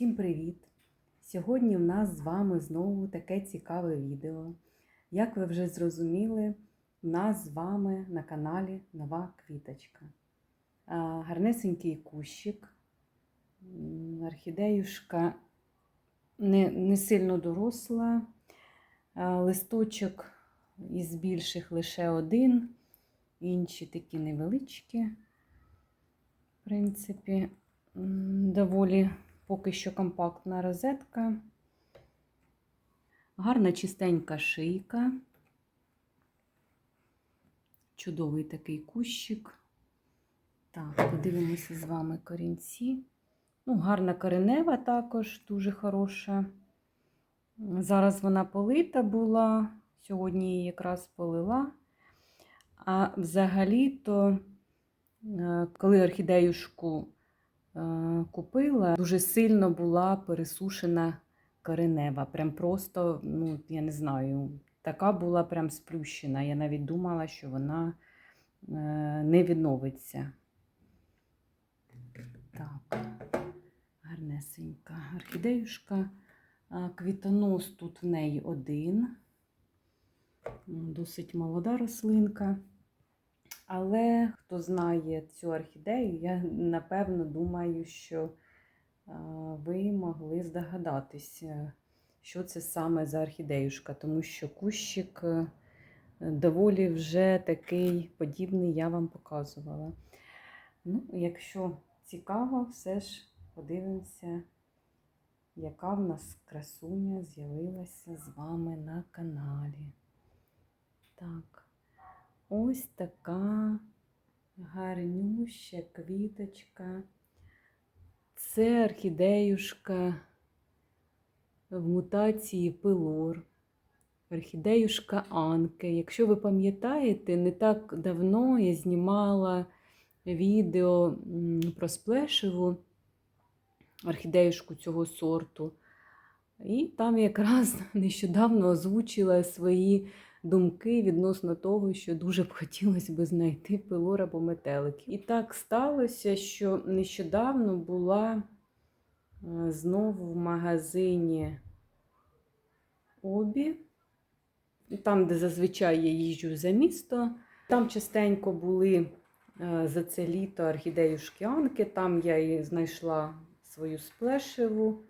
Всім привіт! Сьогодні в нас з вами знову таке цікаве відео. Як ви вже зрозуміли, в нас з вами на каналі нова квіточка. Гарнесенький кущик, орхідеюшка не, не сильно доросла, листочок із більших лише один, інші такі невеличкі. В принципі, доволі поки що компактна розетка. Гарна чистенька шийка. Чудовий такий кущик. Так, подивимося з вами корінці. Ну, гарна коренева також, дуже хороша. Зараз вона полита була, сьогодні її якраз полила. А взагалі-то, е, коли орхідеюшку купила, дуже сильно була пересушена коренева. Прям просто, ну, я не знаю, така була прям сплющена. Я навіть думала, що вона е, не відновиться. Так, гарнесенька орхідеюшка. Квітонос тут в неї один. Досить молода рослинка. Але хто знає цю орхідею, я напевно думаю, що ви могли здогадатися, що це саме за орхідеюшка, тому що кущик е, доволі вже такий подібний я вам показувала. Ну, якщо цікаво, все ж подивимося, яка в нас красуня з'явилася з вами на каналі. Так. Ось така гарнюща квіточка. Це орхідеюшка в мутації пилор. Орхідеюшка Анке. Якщо ви пам'ятаєте, не так давно я знімала відео про сплешеву орхідеюшку цього сорту. І там якраз нещодавно озвучила свої думки відносно того, що дуже б хотілося б знайти пилор або метелик. І так сталося, що нещодавно була е, знову в магазині Обі, там, де зазвичай я їжджу за місто. Там частенько були е, за це літо орхідеюшки Анки, там я і знайшла свою сплешеву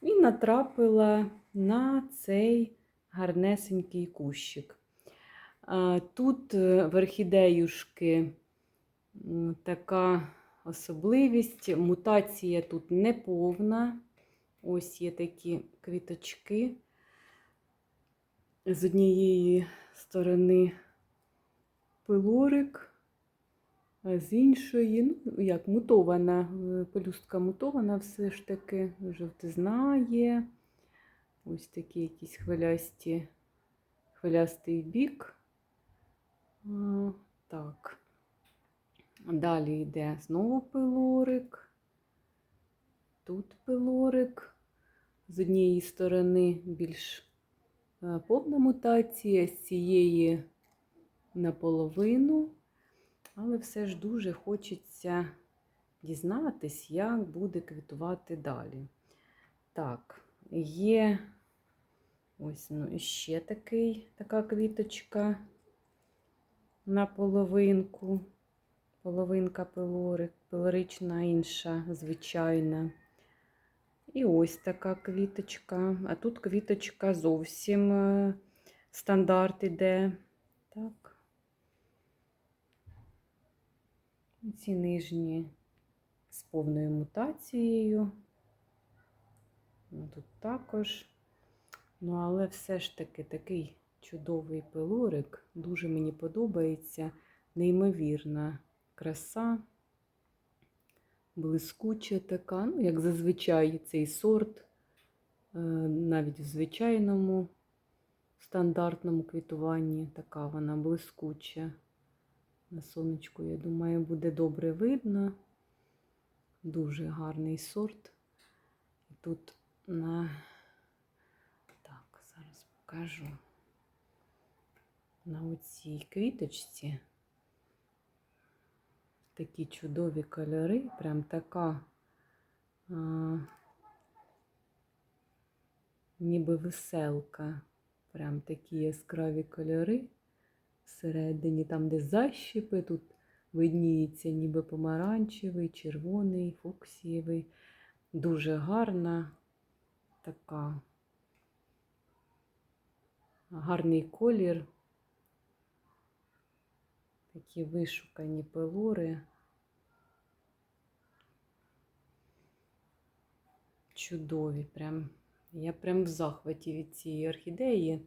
і натрапила на цей гарнесенький кущик. Тут е, в орхідеюшки така особливість, мутація тут не повна. Ось є такі квіточки. З однієї сторони пилорик, а з іншої, ну, як мутована, е, пелюстка мутована все ж таки, жовтизна є. Ось такі якісь хвилясті, хвилястий бік. Так. Далі йде знову пилорик. Тут пилорик. З однієї сторони більш е, повна мутація, з цієї наполовину. Але все ж дуже хочеться дізнатись, як буде квітувати далі. Так, є ось ну, і ще такий, така квіточка на половинку. Половинка пилорик, пилорична інша, звичайна. І ось така квіточка. А тут квіточка зовсім е, стандарт іде. Так. Ці нижні з повною мутацією. Тут також. Ну, але все ж таки такий чудовий пилорик. Дуже мені подобається. Неймовірна краса, блискуча така, ну, як зазвичай цей сорт, е, навіть в звичайному стандартному квітуванні, така вона блискуча. На сонечку, я думаю, буде добре видно. Дуже гарний сорт. Тут на покажу на оцій квіточці такі чудові кольори, прям така а, ніби веселка. Прям такі яскраві кольори. Всередині, там, де защіпи, тут видніється ніби помаранчевий, червоний, фуксієвий. Дуже гарна така. Гарний колір. Такі вишукані пелори. Чудові прям. Я прям в захваті від цієї орхідеї.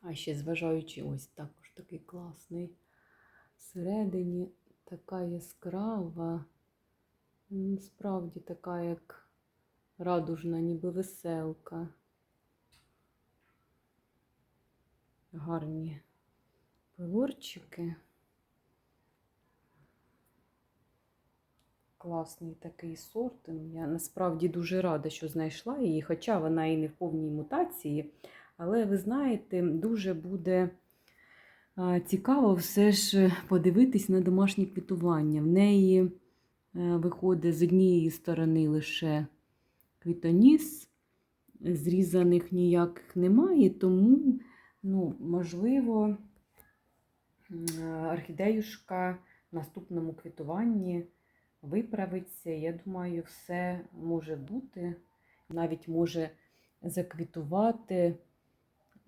А ще зважаючи, ось також такий класний. Всередині така яскрава, справді така, як радужна, ніби веселка. Гарні пилорчики. Класний такий сорт. Я насправді дуже рада, що знайшла її, хоча вона і не в повній мутації. Але ви знаєте, дуже буде цікаво все ж подивитись на домашнє квітування. В неї е, виходить з однієї сторони лише квітоніс, зрізаних ніяких немає, тому, ну, можливо, орхідеюшка в наступному квітуванні виправиться. Я думаю, все може бути, навіть може заквітувати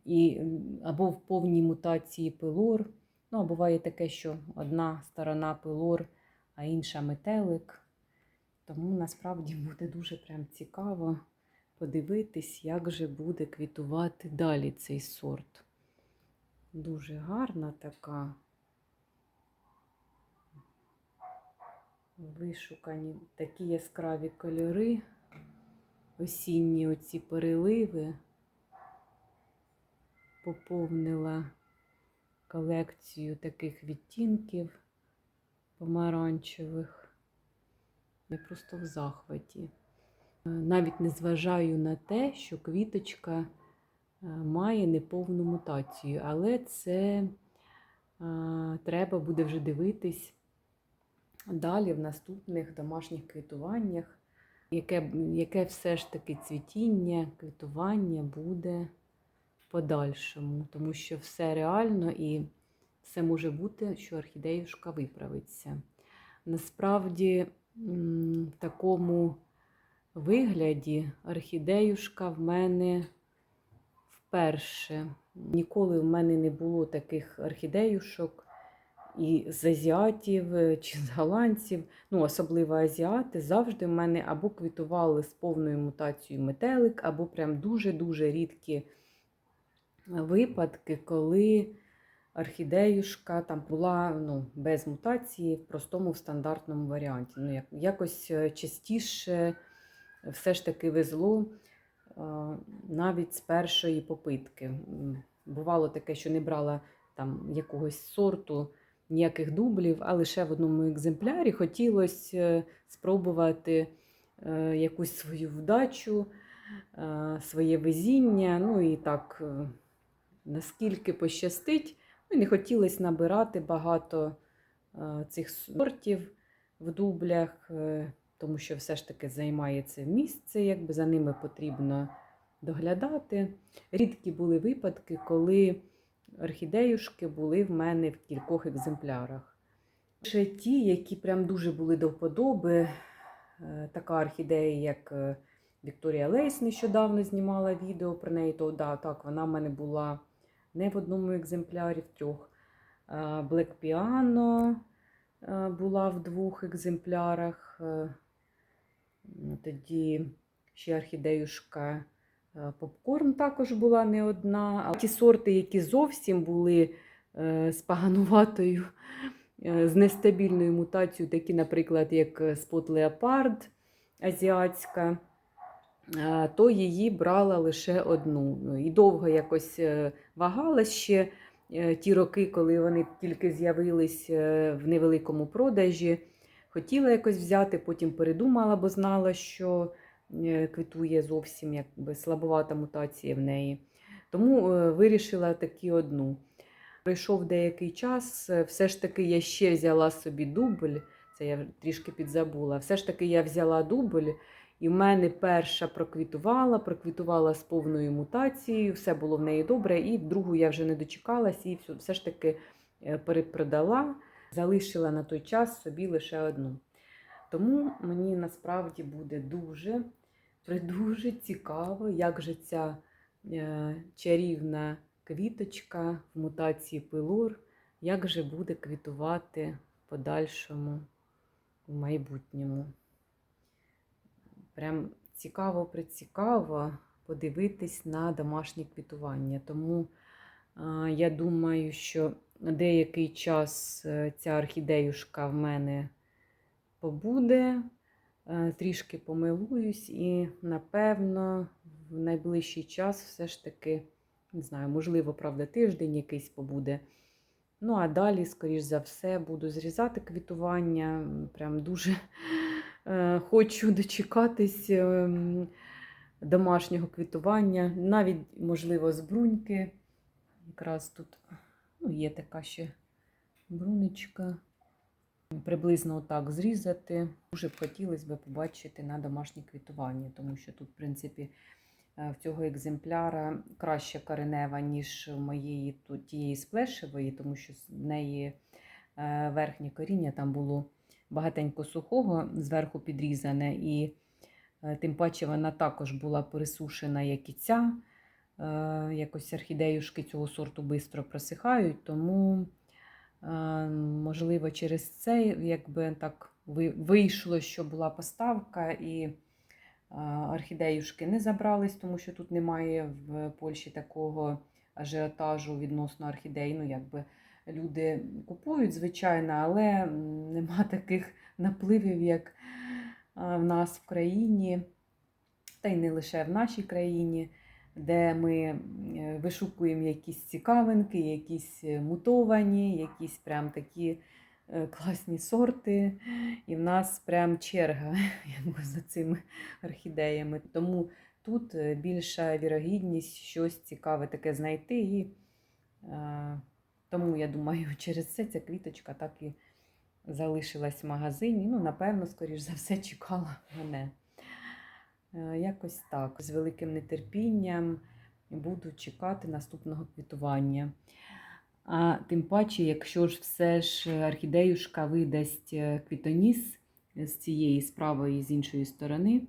і, або в повній мутації пилор. Ну, а буває таке, що одна сторона пилор, а інша метелик. Тому насправді буде дуже прям цікаво подивитись, як же буде квітувати далі цей сорт. Дуже гарна така. Вишукані такі яскраві кольори, осінні оці переливи. Поповнила колекцію таких відтінків помаранчевих. Я просто в захваті. Е, Навіть не зважаю на те, що квіточка має неповну мутацію, але це треба буде вже дивитись далі в наступних домашніх квітуваннях, яке, яке все ж таки цвітіння, квітування буде в подальшому, тому що все реально і все може бути, що орхідеюшка виправиться. Насправді, в такому вигляді орхідеюшка в мене вперше. Ніколи в мене не було таких орхідеюшок і з азіатів е, чи з голландців, ну, особливо азіати, завжди в мене або квітували з повною мутацією метелик, або прям дуже-дуже рідкі випадки, коли орхідеюшка там була ну, без мутації в простому в стандартному варіанті. Ну, як, якось е, частіше все ж таки везло е, навіть з першої попитки. Бувало таке, що не брала там якогось сорту ніяких дублів, а лише в одному екземплярі хотілося е, спробувати е, якусь свою вдачу, е, своє везіння. Ну і так, е, наскільки пощастить, ну, не хотілося набирати багато е, цих сортів в дублях, е, тому що все ж таки займає це місце, якби за ними потрібно доглядати. Рідкі були випадки, коли орхідеюшки були в мене в кількох екземплярах. Ще ті, які прям дуже були до вподоби, е, така орхідея, як е, Вікторія Лейс нещодавно знімала відео про неї, то да, так, вона в мене була не в одному екземплярі, в трьох. Е, Black Piano була в двох екземплярах. Тоді ще орхідеюшка е, попкорн також була не одна. А ті сорти, які зовсім були е, з погануватою, е, з нестабільною мутацією, такі, наприклад, як Spot Leopard азіатська, то її брала лише одну. Ну, І довго якось вагалась ще ті роки, коли вони тільки з'явились в невеликому продажі. Хотіла якось взяти, потім передумала, бо знала, що е, квітує зовсім якби слабовата мутація в неї. Тому е, вирішила таки одну. Пройшов деякий час, е, все ж таки я ще взяла собі дубль, це я трішки підзабула. Все ж таки я взяла дубль І в мене перша проквітувала, проквітувала з повною мутацією, все було в неї добре, і другу я вже не дочекалась і все, ж таки перепродала, залишила на той час собі лише одну. Тому мені насправді буде дуже, дуже цікаво, як же ця е, чарівна квіточка в мутації пилор, як же буде квітувати в подальшому в майбутньому. Прям цікаво прицікаво подивитись на домашнє квітування. Тому а, я думаю, що деякий час е, ця орхідеюшка в мене побуде, е, трішки помилуюсь, і, напевно, в найближчий час все ж таки, не знаю, можливо, правда, тиждень якийсь побуде. Ну, а далі, скоріш за все, буду зрізати квітування. Прям дуже е, хочу дочекатись е, домашнього квітування, навіть, можливо, з бруньки. Якраз тут ну, є така ще брунечка. Приблизно отак зрізати. Дуже б хотілося б побачити на домашнє квітування, тому що тут, в принципі, е, в цього екземпляра краща коренева, ніж у моєї тут, тієї сплешевої, тому що в неї е, верхнє коріння там було багатенько сухого, зверху підрізане, і е, тим паче вона також була пересушена, як і ця. Е, Якось орхідеюшки цього сорту швидко просихають, тому, е, можливо, через це якби так вийшло, що була поставка, і е, орхідеюшки не забрались, тому що тут немає в Польщі такого ажіотажу відносно орхідей. Ну, якби люди купують, звичайно, але нема таких напливів, як в нас в країні, та й не лише в нашій країні, де ми е, вишукуємо якісь цікавинки, якісь е, мутовані, якісь прям такі е, класні сорти. І в нас прям черга за цими орхідеями. Тому тут більша вірогідність щось цікаве таке знайти. І тому, я думаю, через це ця квіточка так і залишилась в магазині. Ну, напевно, скоріш за все, чекала мене. Е, Якось так. З великим нетерпінням буду чекати наступного квітування. А тим паче, якщо ж все ж орхідеюшка видасть е, квітоніс з цієї з правої і з іншої сторони,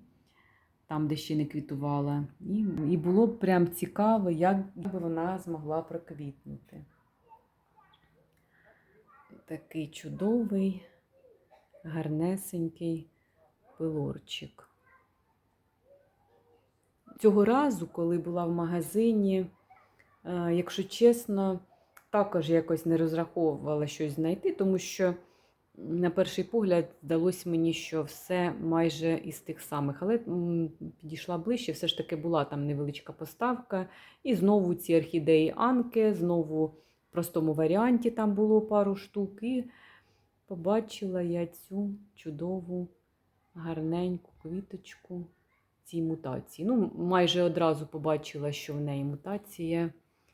там, де ще не квітувала, і, і було б прям цікаво, як би вона змогла проквітнути. Такий чудовий, гарнесенький пилорчик. Цього разу, коли була в магазині, е, якщо чесно, також якось не розраховувала щось знайти, тому що на перший погляд здалося мені, що все майже із тих самих. Але підійшла ближче, все ж таки була там невеличка поставка. І знову ці орхідеї Анки, знову в простому варіанті там було пару штук. І побачила я цю чудову, гарненьку квіточку цій мутації. Ну, майже одразу побачила, що в неї мутація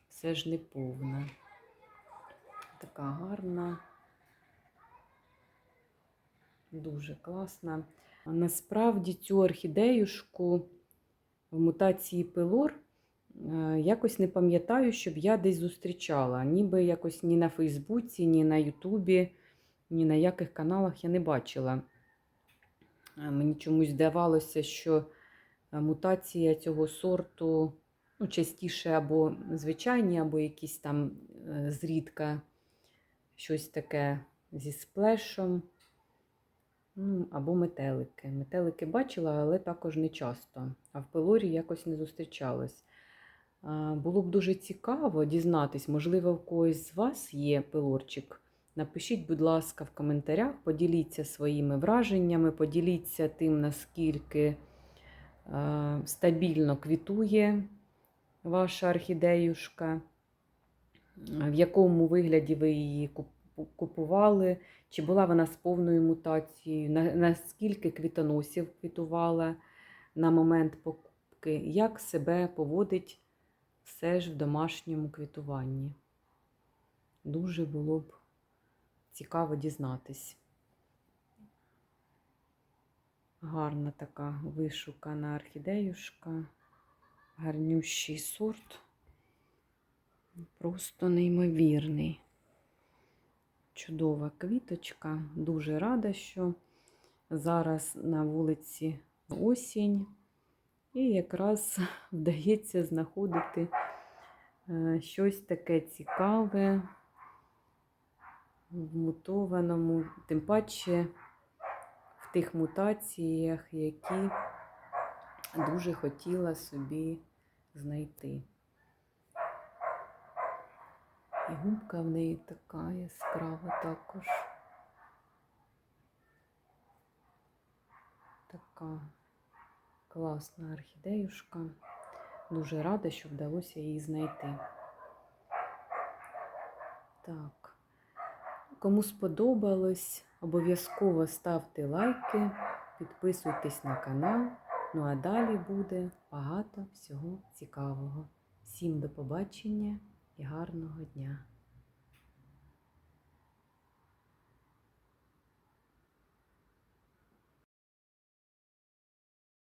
все ж не повна. Така гарна. Дуже класна. Насправді цю орхідеюшку в мутації пилор е, якось не пам'ятаю, щоб я десь зустрічала. Ніби якось ні на Фейсбуці, ні на Ютубі, ні на яких каналах я не бачила. Е, Мені чомусь здавалося, що мутація цього сорту ну, частіше або звичайні, або якісь там е, зрідка щось таке зі сплешом. Ну, або метелики. Метелики бачила, але також не часто. А в пилорі якось не зустрічалась. Було б дуже цікаво дізнатись, можливо, в когось з вас є пилорчик. Напишіть, будь ласка, в коментарях, поділіться своїми враженнями, поділіться тим, наскільки е, стабільно квітує ваша орхідеюшка, в якому вигляді ви її купували, чи була вона з повною мутацією, наскільки квітоносів квітувала на момент покупки, як себе поводить все ж в домашньому квітуванні. Дуже було б цікаво дізнатись. Гарна така вишукана орхідеюшка, гарнющий сорт. Просто неймовірний. Чудова квіточка. Дуже рада, що зараз на вулиці осінь, і якраз вдається знаходити е, щось таке цікаве в мутованому, тим паче тих мутаціях, які дуже хотіла собі знайти. І губка в неї така яскрава також. Така класна орхідеюшка. Дуже рада, що вдалося її знайти. Так. Кому сподобалось, обов'язково ставте лайки, підписуйтесь на канал. Ну а далі буде багато всього цікавого. Всім до побачення і гарного дня!